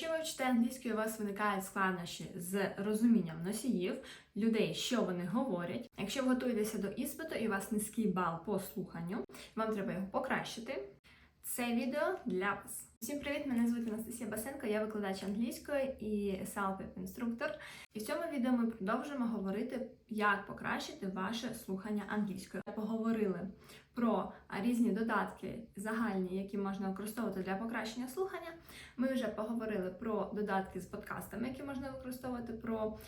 Якщо ви вчите англійською, у вас виникають складнощі з розумінням носіїв, людей, що вони говорять. Якщо ви готуєтеся до іспиту і у вас низький бал по слуханню, вам треба його покращити. Це відео для вас. Всім привіт! Мене звуть Анастасія Басенко, я викладач англійської і селфі-інструктор. І в цьому відео ми продовжимо говорити, як покращити ваше слухання англійською. Поговорили про різні додатки загальні, які можна використовувати для покращення слухання. Ми вже поговорили про додатки з подкастами, які можна використовувати про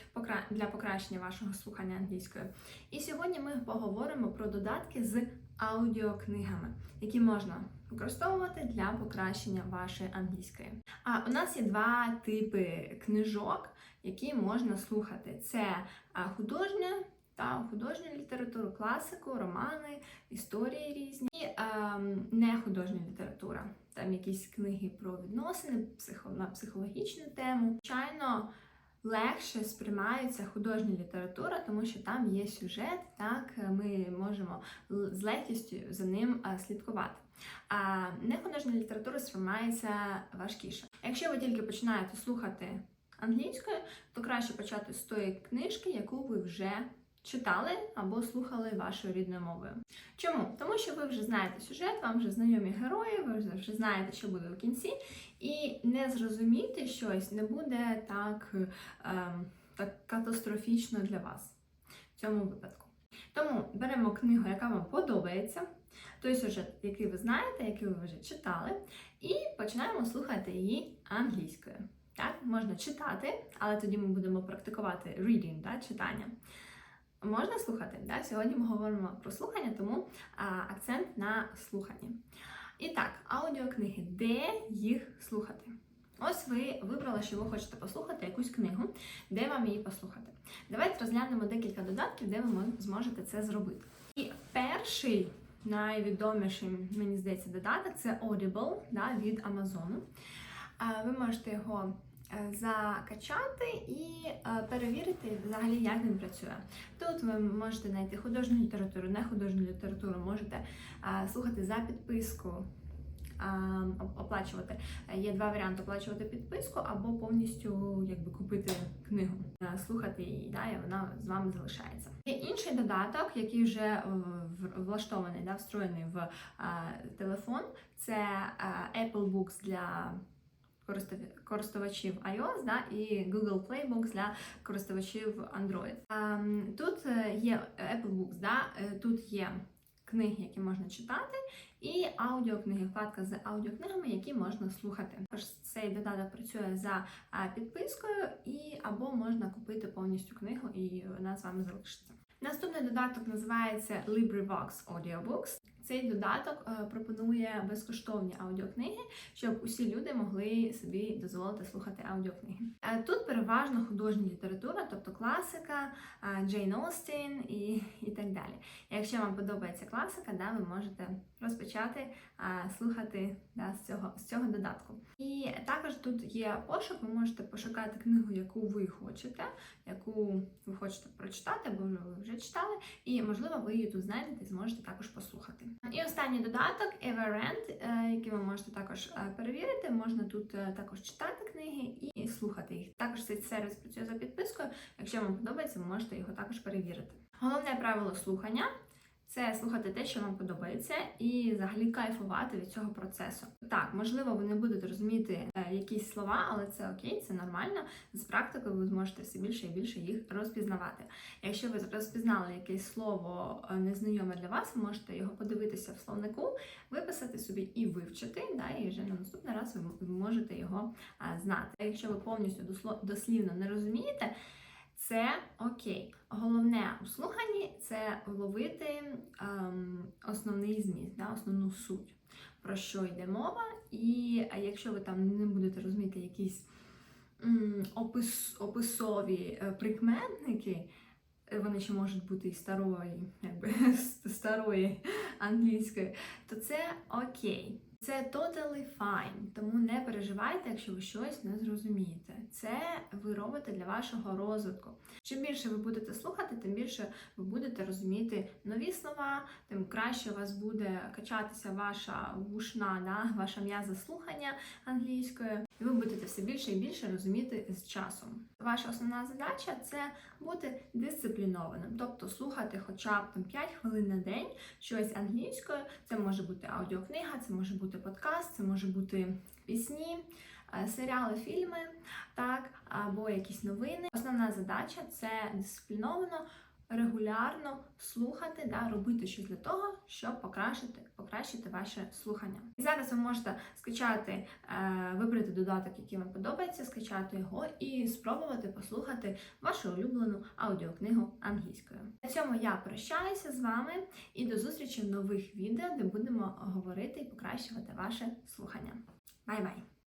для покращення вашого слухання англійською. І сьогодні ми поговоримо про додатки з аудіокнигами, які можна використовувати для покращення вашої англійської. А у нас є два типи книжок, які можна слухати: це художня та художню літературу, класику, романи, історії різні, і ем, не художня література. Там якісь книги про відносини, психо, на психологічну тему. Звичайно, легше сприймається художня література, тому що там є сюжет, так ми можемо з легкістю за ним слідкувати. А нехудожня література сприймається важкіше. Якщо ви тільки починаєте слухати англійською, то краще почати з тої книжки, яку ви вже читали або слухали вашою рідною мовою. Чому? Тому що ви вже знаєте сюжет, вам вже знайомі герої, ви вже- знаєте, що буде в кінці, і не зрозуміти щось не буде так, ем, так катастрофічно для вас в цьому випадку. Тому беремо книгу, яка вам подобається, той сюжет, який ви знаєте, який ви вже читали, і починаємо слухати її англійською. Так, можна читати, але тоді ми будемо практикувати reading, да, читання. Можна слухати? Да? Сьогодні ми говоримо про слухання, тому а, акцент на слуханні. І так, аудіокниги, де їх слухати? Ось ви вибрали, що ви хочете послухати якусь книгу, де вам її послухати. Давайте розглянемо декілька додатків, де ви зможете це зробити. І перший найвідоміший, мені здається, додаток це Audible да, від Amazon. Ви можете його закачати і е, перевірити взагалі, як він працює. Тут ви можете знайти художню літературу, не художню літературу, можете е, слухати за підписку. Оплачувати Е, є два варіанти: оплачувати підписку або повністю якби купити книгу, Е, слухати її, да, і вона з вами залишається. Є інший додаток, який вже е, влаштований, да, встроєний в е, телефон. Це е, Apple Books для користувачів iOS да, і Google Play Books для користувачів Android. Ем, Тут е, є Apple Books, да, е, тут є книги, які можна читати, і аудіокниги, вкладка з аудіокнигами, які можна слухати. Також цей додаток працює за підпискою, і або можна купити повністю книгу, і вона з вами залишиться. Наступний додаток називається LibriVox Audiobooks. Цей додаток е, пропонує безкоштовні аудіокниги, щоб усі люди могли собі дозволити слухати аудіокниги. Е, Тут переважно художня література, тобто класика, е, Джейн Остін і, і так далі. Якщо вам подобається класика, да, ви можете розпочати слухати да, з, цього, з цього додатку. І також тут є пошук, ви можете пошукати книгу, яку ви хочете, яку ви хочете прочитати, або ви вже читали, і можливо ви її тут знайдете і зможете також послухати. І останній додаток Everend, е, який ви можете також е, перевірити. Можна тут е, також читати книги і слухати їх. Також цей сервіс працює за підпискою. Якщо вам подобається, ви можете його також перевірити. Головне правило слухання це слухати те, що вам подобається, і взагалі кайфувати від цього процесу. Так, можливо, ви не будете розуміти е, якісь слова, але це окей, це нормально. З практикою ви зможете все більше і більше їх розпізнавати. Якщо ви розпізнали якесь слово е, незнайоме для вас, ви можете його подивитися в словнику, виписати собі і вивчити, да, і вже на наступний раз ви можете його знати. Якщо ви повністю дослівно не розумієте, це окей. Головне у слуханні це вловити ем, основний зміст, да, основну суть, про що йде мова. І якщо ви там не будете розуміти якісь м, опис, описові е, прикметники, е, вони ще можуть бути і старої, якби старої англійської, то це окей. Це totally fine, тому не переживайте, якщо ви щось не зрозумієте. Це ви робите для вашого розвитку. Чим більше ви будете слухати, тим більше ви будете розуміти нові слова, тим краще у вас буде качатися ваша вушна, да, ваша м'яза слухання англійською. і ви будете все більше і більше розуміти з часом. Ваша основна задача це бути дисциплінованим, тобто слухати хоча б там 5 хвилин на день щось англійською. Це може бути аудіокнига, це може бути подкаст, це може бути пісні, е, серіали, фільми, так, або якісь новини. Основна задача це дисципліновано, регулярно слухати, да, робити щось для того, щоб покращити, покращити ваше слухання. І зараз ви можете скачати, е, вибрати додаток, який вам подобається, скачати його і спробувати послухати вашу улюблену аудіокнигу англійською. На цьому я прощаюся з вами і до зустрічі в нових відео, де будемо говорити і покращувати ваше слухання. Бай-бай!